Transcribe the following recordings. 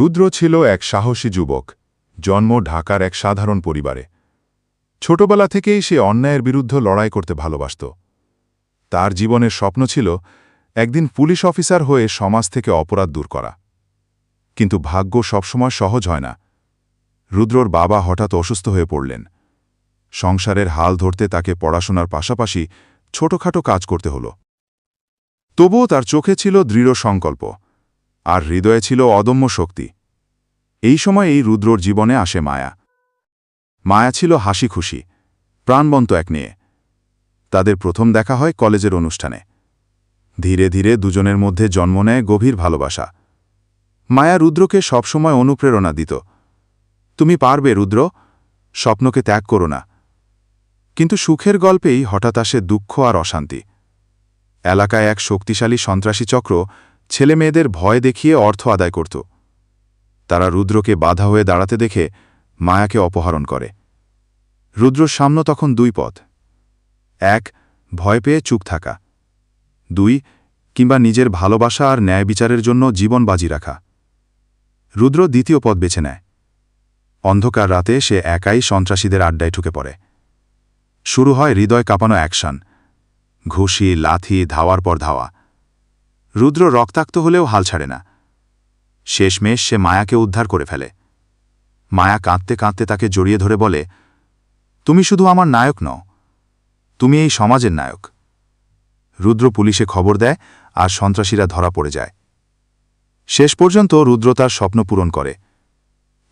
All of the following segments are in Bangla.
রুদ্র ছিল এক সাহসী যুবক, জন্ম ঢাকার এক সাধারণ পরিবারে। ছোটবেলা থেকেই সে অন্যায়ের বিরুদ্ধে লড়াই করতে ভালোবাসত। তার জীবনের স্বপ্ন ছিল একদিন পুলিশ অফিসার হয়ে সমাজ থেকে অপরাধ দূর করা। কিন্তু ভাগ্য সবসময় সহজ হয় না। রুদ্রর বাবা হঠাৎ অসুস্থ হয়ে পড়লেন। সংসারের হাল ধরতে তাকে পড়াশোনার পাশাপাশি ছোটখাটো কাজ করতে হল। তবুও তার চোখে ছিল দৃঢ় সংকল্প। আর হৃদয়ে ছিল অদম্য শক্তি। এই সময় এই রুদ্রর জীবনে আসে মায়া। মায়া ছিল হাসি খুশি প্রাণবন্ত এক নিয়ে তাদের প্রথম দেখা হয় কলেজের অনুষ্ঠানে। ধীরে ধীরে দুজনের মধ্যে জন্ম নেয় গভীর ভালোবাসা। মায়া রুদ্রকে সবসময় অনুপ্রেরণা দিত। তুমি পারবে, রুদ্র, স্বপ্নকে ত্যাগ করো না। কিন্তু সুখের গল্পেই হঠাৎ আসে দুঃখ আর অশান্তি। এলাকায় এক শক্তিশালী সন্ত্রাসী চক্র ছেলে মেয়েদের ভয় দেখিয়ে অর্থ আদায় করত। তারা রুদ্রকে বাধা হয়ে দাঁড়াতে দেখে মায়াকে অপহরণ করে। রুদ্রর সামনে তখন দুই পথ। এক, ভয় পেয়ে চুপ থাকা। দুই, কিংবা নিজের ভালোবাসা আর ন্যায় বিচারের জন্য জীবন বাজি রাখা। রুদ্র দ্বিতীয় পথ বেছে নেয়। অন্ধকার রাতে সে একাই সন্ত্রাসীদের আড্ডায় ঢুকে পড়ে। শুরু হয় হৃদয় কাঁপানো অ্যাকশন। ঘুষি, লাথি, ধাওয়ার পর ধাওয়া। রুদ্র রক্তাক্ত হলেও হাল ছাড়ে না। শেষমেশ সে মায়াকে উদ্ধার করে ফেলে। মায়া কাঁদতে কাঁদতে তাকে জড়িয়ে ধরে বলে, তুমি শুধু আমার নায়ক নও, তুমি এই সমাজের নায়ক। রুদ্র পুলিশে খবর দেয় আর সন্ত্রাসীরা ধরা পড়ে যায়। শেষ পর্যন্ত রুদ্র তার স্বপ্ন পূরণ করে।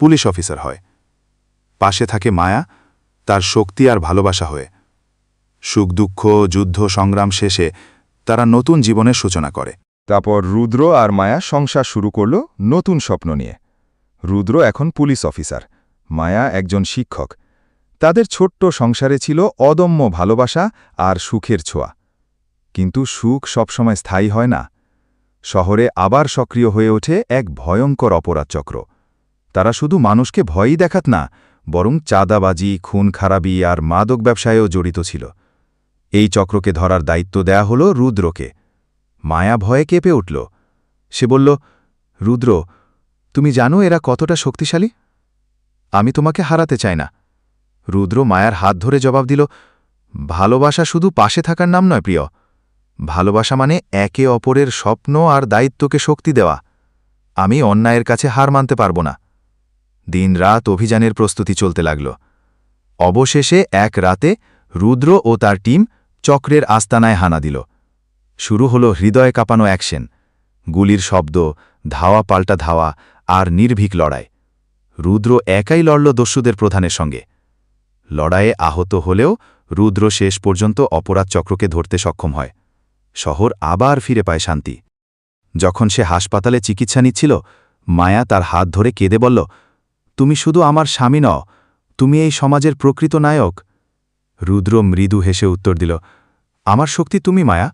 পুলিশ অফিসার হয়। পাশে থাকে মায়া, তার শক্তি আর ভালোবাসা হয়ে। সুখ দুঃখ যুদ্ধ, সংগ্রাম শেষে তারা নতুন জীবনের সূচনা করে। তারপর রুদ্র আর মায়া সংসার শুরু করল নতুন স্বপ্ন নিয়ে। রুদ্র এখন পুলিশ অফিসার, মায়া একজন শিক্ষক। তাদের ছোট্ট সংসারে ছিল অদম্য ভালোবাসা আর সুখের ছোঁয়া। কিন্তু সুখ সবসময় স্থায়ী হয় না। শহরে আবার সক্রিয় হয়ে ওঠে এক ভয়ঙ্কর অপরাধ চক্র তারা শুধু মানুষকে ভয়ই দেখাত না, বরং চাঁদাবাজি খুন খারাপি আর মাদক ব্যবসায়েও জড়িত ছিল। এই চক্রকে ধরার দায়িত্ব দেয়া হল রুদ্রকে। মায়া ভয়ে কেঁপে উঠল। সে বলল, রুদ্র, তুমি জানো এরা কতটা শক্তিশালী? আমি তোমাকে হারাতে চাই না। রুদ্র মায়ার হাত ধরে জবাব দিল, ভালোবাসা শুধু পাশে থাকার নাম নয় প্রিয়। ভালোবাসা মানে একে অপরের স্বপ্ন আর দায়িত্বকে শক্তি দেওয়া। আমি অন্যায়ের কাছে হার মানতে পারব না। দিন রাত অভিযানের প্রস্তুতি চলতে লাগল। অবশেষে এক রাতে রুদ্র ও তার টিম চক্রের আস্তানায় হানা দিল। শুরু হল হৃদয় কাঁপানো অ্যাকশন, গুলির শব্দ, ধাওয়া পাল্টা ধাওয়া আর নির্ভীক লড়াই। রুদ্র একাই লড়ল দস্যুদের প্রধানের সঙ্গে। লড়াইয়ে আহত হলেও রুদ্র শেষ পর্যন্ত অপরাধ চক্রকে ধরতে সক্ষম হয়। শহর আবার ফিরে পায় শান্তি। যখন সে হাসপাতালে চিকিৎসা নিচ্ছিল, মায়া তার হাত ধরে কেঁদে বলল, তুমি শুধু আমার স্বামী নও, তুমি এই সমাজের প্রকৃত নায়ক। রুদ্র মৃদু হেসে উত্তর দিল, আমার শক্তি তুমি, মায়া।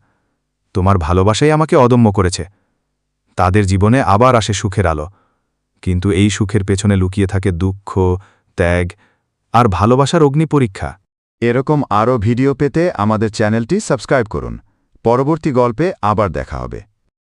তোমার ভালোবাসাই আমাকে অদম্য করেছে। তাদের জীবনে আবার আসে সুখের আলো। কিন্তু এই সুখের পেছনে লুকিয়ে থাকে দুঃখ, ত্যাগ আর ভালোবাসার অগ্নি পরীক্ষা। এরকম আরও ভিডিও পেতে আমাদের চ্যানেলটি সাবস্ক্রাইব করুন। পরবর্তী গল্পে আবার দেখা হবে।